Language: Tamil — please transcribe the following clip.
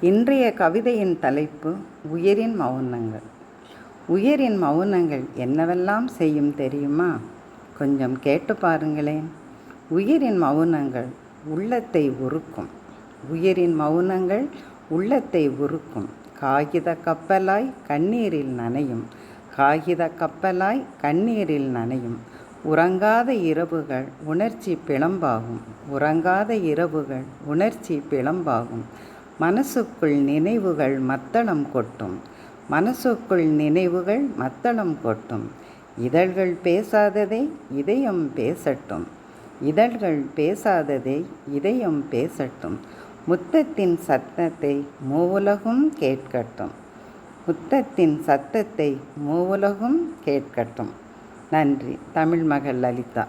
இன்றைய கவிதையின் தலைப்பு உயிரின் மௌனங்கள். உயிரின் மௌனங்கள் என்னவெல்லாம் செய்யும் தெரியுமா? கொஞ்சம் கேட்டு பாருங்களேன். உயிரின் மௌனங்கள் உள்ளத்தை உருக்கும். உயிரின் மௌனங்கள் உள்ளத்தை உருக்கும். காகித கப்பலாய் கண்ணீரில் நனையும். காகித கப்பலாய் கண்ணீரில் நனையும். உறங்காத இரவுகள் உணர்ச்சி பிளம்பாகும். உறங்காத இரவுகள் உணர்ச்சி பிளம்பாகும். மனசுக்குள் நினைவுகள் மத்தளம் கொட்டும். மனசுக்குள் நினைவுகள் மத்தளம் கொட்டும். இதழ்கள் பேசாததை இதயம் பேசட்டும். இதழ்கள் பேசாததை இதயம் பேசட்டும். முத்தத்தின் சத்தத்தை மூவுலகும் கேட்கட்டும். முத்தத்தின் சத்தத்தை மூவுலகும் கேட்கட்டும். நன்றி. தமிழ் மகள் லலிதா.